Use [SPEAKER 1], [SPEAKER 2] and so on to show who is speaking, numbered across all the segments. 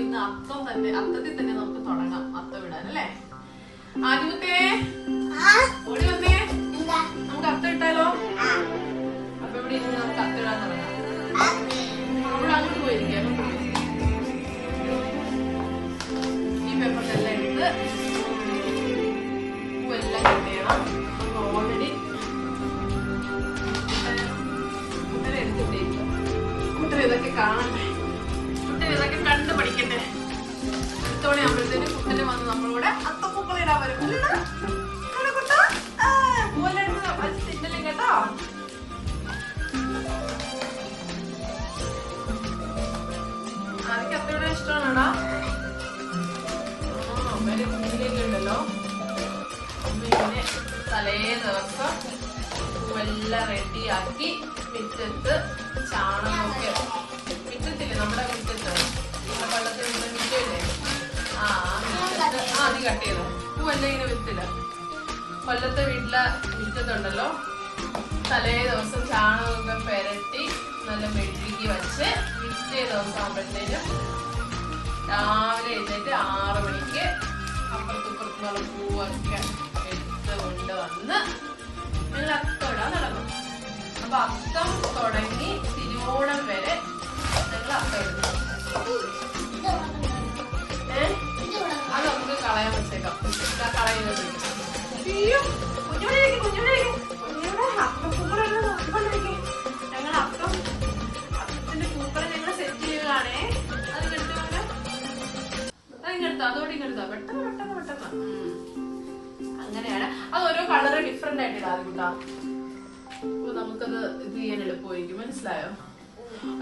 [SPEAKER 1] ഇന്ന് അത്തം തന്നെ അത്തത്തിൽ തന്നെ നമുക്ക് തുടങ്ങാം അത്തം ഇടാൻ അല്ലേ? ആദ്യമത്തെ ഓടി വന്നേ. നമുക്ക് അത്തം ഇട്ടാലോ? അപ്പൊ ഇവിടെ ഇരുന്ന് നമുക്ക് അത്തം ഇടാൻ തുടങ്ങാം. അവിടെ അങ്ങോട്ട് പോയിരിക്കാം. ഈ പേപ്പറിലെല്ലാം എടുത്ത് പൂവെല്ലാം കട്ട് ചെയ്യണം. ഓൾറെഡി ഇതൊക്കെ കാണണ്ടേ? പഠിക്കട്ടെ ഇത്തവണ ആകുമ്പോഴത്തേനും കുട്ടനെ വന്ന് നമ്മളിവിടെ അത്തപ്പൂക്കൾ ഇടാൻ വരും തിന്നല്ലേ കേട്ടോ. ആർക്ക് അത്തയുടെ ഇഷ്ടമാണോടാ? അമ്മേന്റെ കുഞ്ഞിലേക്ക് ഉണ്ടല്ലോ. അമ്മ തലേ ദിവസം പൂവെല്ലാം റെഡിയാക്കി മിറ്റത്ത് ചാണകമൊക്കെ മിറ്റത്തില്ലേ നമ്മുടെ മുറ്റത്ത് നമ്മുടെ മുറ്റത്ത് ആ നീ കട്ട് ചെയ്തോ പൂവെല്ലാം ഇങ്ങനെ വിത്തില്ല. കൊല്ലത്തെ വീട്ടിലെ മുറ്റത്തുണ്ടല്ലോ തലേ ദിവസം ചാണകമൊക്കെ പെരട്ടി നല്ല മെഴുകി വെച്ച് പിറ്റേ ദിവസം ആകുമ്പോഴത്തേനും രാവിലെ എഴുന്നേറ്റ് ആറ് മണിക്ക് അപ്പുറത്തുപ്പുറത്തുള്ള പൂവൊക്കെ എടുത്ത് കൊണ്ട് വന്ന് ഞങ്ങൾ കളയാൻ വെച്ചേക്കാം ഇതാ കളയുന്നത്. അയ്യോ കുഞ്ഞുടേക്ക് കുഞ്ഞുടേക്ക് കുഞ്ഞുടെ അത്തപ്പൂക്കളെല്ലാം നോക്കിക്കൊണ്ടിരിക്കും ഞങ്ങൾ അത്തം അത്തത്തിന്റെ പൂക്കളെ ഞങ്ങൾ സെറ്റ് ചെയ്യുകയാണേ. അത് കെടുത്തോണ്ട് അതിങ്ങെടുത്തോ അതോടെ ഇങ്ങെടുത്തോ പെട്ടെന്ന് പെട്ടെന്ന് അങ്ങനെയാണ്. അത് ഓരോ കളറ് ഡിഫറെന്റ് ആയിട്ട് ഇടാതെ അപ്പൊ നമുക്കത് ഇത് ചെയ്യാൻ എളുപ്പമായിരിക്കും. മനസ്സിലായോ?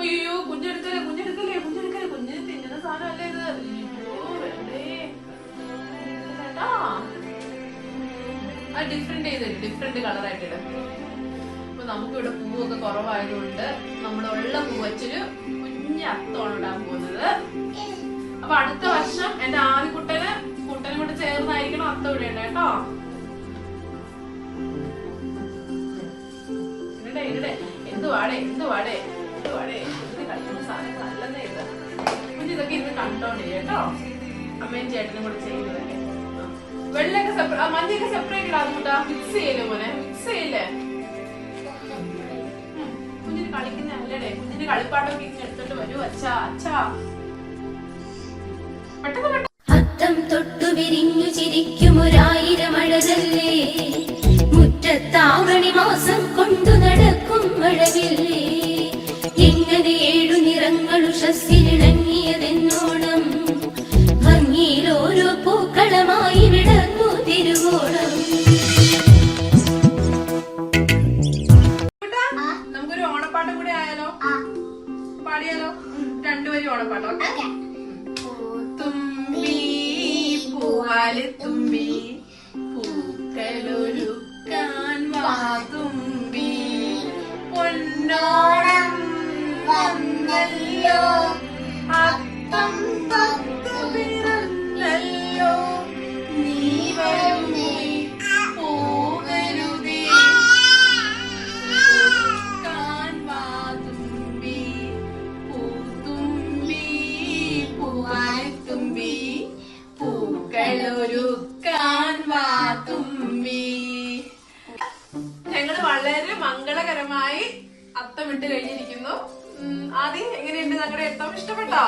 [SPEAKER 1] അയ്യോ കുഞ്ഞെടുക്കലേ കുഞ്ഞെടുക്കലേ കുഞ്ഞെടുക്കലേ കുഞ്ഞിന് തിന്നുന്ന സാധനമല്ലേ ഇത്? അത് ഡിഫറെന്റ് ചെയ്തിട്ട് ഡിഫറെന്റ് കളറായിട്ട് ഇടും. അപ്പൊ നമുക്കിവിടെ പൂവൊക്കെ കുറവായതുകൊണ്ട് നമ്മുടെ ഉള്ള പൂ വെച്ചൊരു കുഞ്ഞ അത്തമാണ് ഇടാൻ പോകുന്നത്. അപ്പൊ അടുത്ത വർഷം എന്റെ ആദ്യ കുട്ടന് കൂടെ ചേർന്നായിരിക്കണം അത്തം ഇടേണ്ട കേട്ടോ? ഇതൊക്കെ ഇരുന്ന് കണ്ടോണ്ടേ കേട്ടോ? അമ്മയും ചേട്ടനും കൂടെ ചെയ്യുന്നതൊക്കെ. ആ. വെള്ളയൊക്കെ സെപ്പറേറ്റ് മഞ്ഞൊക്കെ സെപ്പറേറ്റ് ഇടാതെ കൂട്ടാ മിക്സ് ചെയ്യല്ലേ മോനെ? മിക്സ് ചെയ്യല്ലേ? കുഞ്ഞിന് കളിക്കുന്ന അല്ലടേ കുഞ്ഞിന് കളിപ്പാട്ടൊക്കെ ഇങ്ങനെ എടുത്തോണ്ട് വരൂ അച്ഛാ അച്ഛാ. പെട്ടെന്ന്
[SPEAKER 2] അത്തം തൊട്ടു വിരിഞ്ഞു
[SPEAKER 1] ചിരിക്കും ഒരായിരം അഴകല്ലേ? smile to me. അത്തമിട്ട് കഴിഞ്ഞിരിക്കുന്നു. ആദ്യം എങ്ങനെയുണ്ട് ഞങ്ങളുടെ എത്തോ? ഇഷ്ടപ്പെട്ടോ?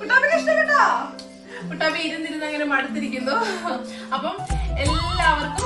[SPEAKER 1] കുട്ടാപ്പിക്ക് ഇഷ്ടപ്പെട്ടോ? കുട്ടാപ്പി ഇരുന്നിരുന്ന് അങ്ങനെ മടുത്തിരിക്കുന്നു. അപ്പം എല്ലാവർക്കും